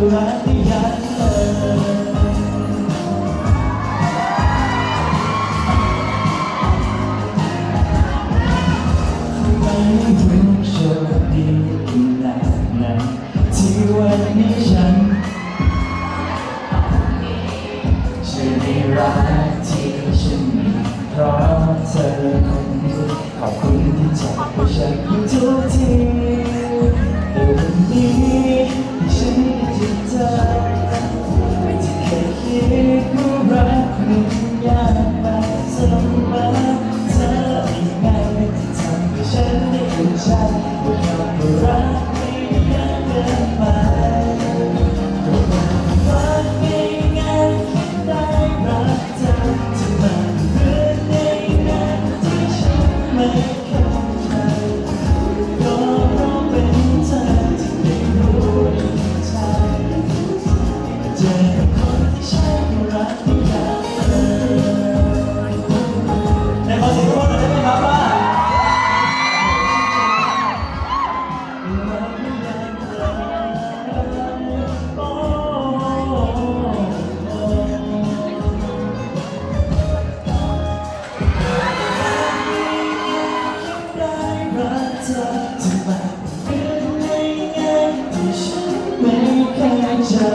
ไม่ถึงโชคดีขนาดนั้นที่วันนี้ฉันฉัได้รักที่ฉันมีเพราะเธอคนนี้ขอบคุณที่จับให้ฉันอยู่ทุกที ที่ฉันไม่เคยเจอ